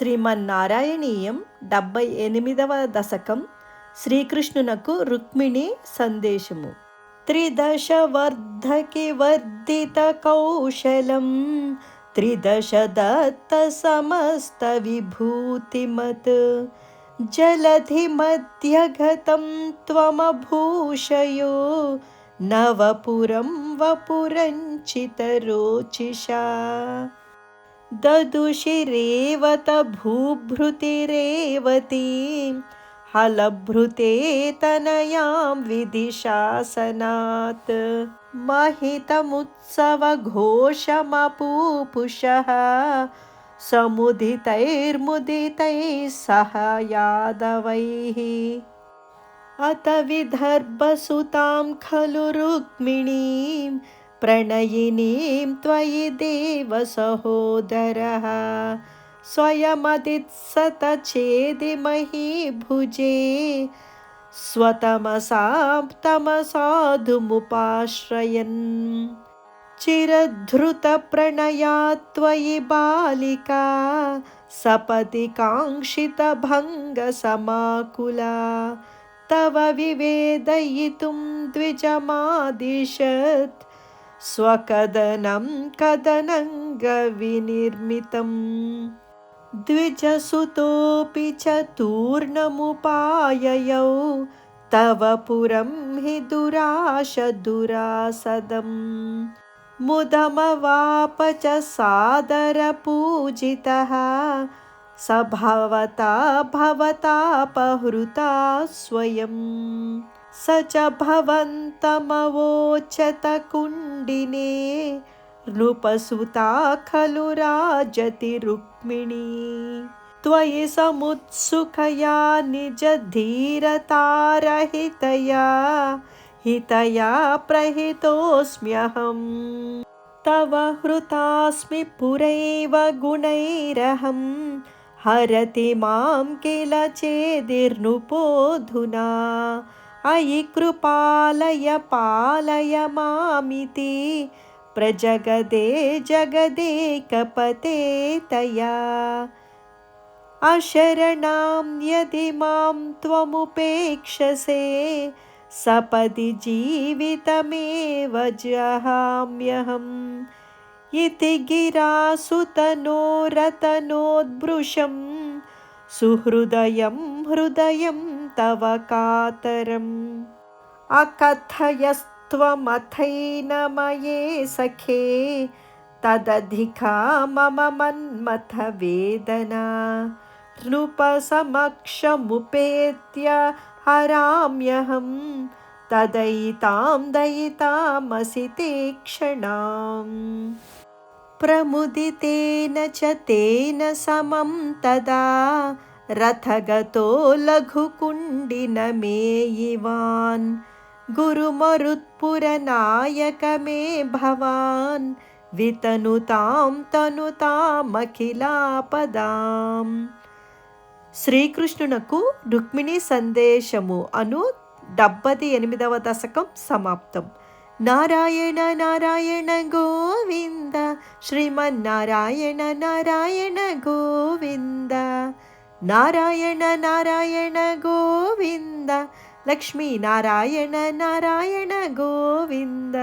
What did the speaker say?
శ్రీమన్నారాయణీయం డెబ్బై ఎనిమిదవ దశకం శ్రీకృష్ణునకు రుక్మిణి సందేశము త్రిదశ వర్ధకి వర్ధిత కౌశలం త్రిదశ దత్త సమస్త విభూతిమత్ జలధి మధ్యగతం త్వమభూషయో నవపురం వపురంచితరోచిషా ददुषिरेवत भूभृतिरेवती हलभृते तनयां विधिशासनात्। महितमुत्सवघोषमपूपुषः समुदितैर्मुदितैः सह यादवैः। अत विदर्भसुतां खलु रुक्मिणीं प्रणयिनीं त्वयि देवसहोदरः। स्वयमदित्सतचेदिमही भुजे स्वतमसां तमसाधुमुपाश्रयन्। चिरधृतप्रणया त्वयि बालिका सपदि काङ्क्षितभङ्गसमाकुला तव विवेदयितुं द्विजमादिशत् स्वकदनं कदनङ्गविनिर्मितम्। द्विजसुतोऽपि चतुर्णमुपाययौ तव पुरं हि दुराशदुरासदम्। मुदमवाप च सादरपूजितः स भवता भवतापहृता स्वयं। स च भवन्तमवोचत कुण्डिने नृपसुता खलु राजति रुक्मिणी त्वयि समुत्सुकया निजधीरतारहितया हितया प्रहितोऽस्म्यहम्। तव हृतास्मि पुरैव गुणैरहं हरति मां किल चेदिर्नृपोऽधुना अयि कृपालय पालय मामिति। प्रजगदे जगदेकपते तया। अशरणां यदि मां त्वमुपेक्षसे सपदि जीवितमेव जहाम्यहम् इति गिरासुतनोरतनोद्भृशं सुहृदयं हृदयं तव कातरम्। अकथयस्त्वमथैनमये सखे तदधिका मम मन्मथवेदना नृपसमक्षमुपेत्य हराम्यहं तदयितां दयितामसि ते क्षणाम् प्रमुदितेन च तेन समं तदा रथगतो लघुकुण्डिनमेयिवान् गुरुमरुत्पुरनायक मे भवान् वितनुतां तनुतामखिलापदाम् శ్రీకృష్ణునకు రుక్మిణి సందేశము అను డెబ్బది ఎనిమిదవ దశకం సమాప్తం నారాయణ నారాయణ గోవింద श्रीमन्नारायण नारायण गोविन्द। नारायण नारायण गोविन्द। लक्ष्मीनारायण नारायण गोविन्द।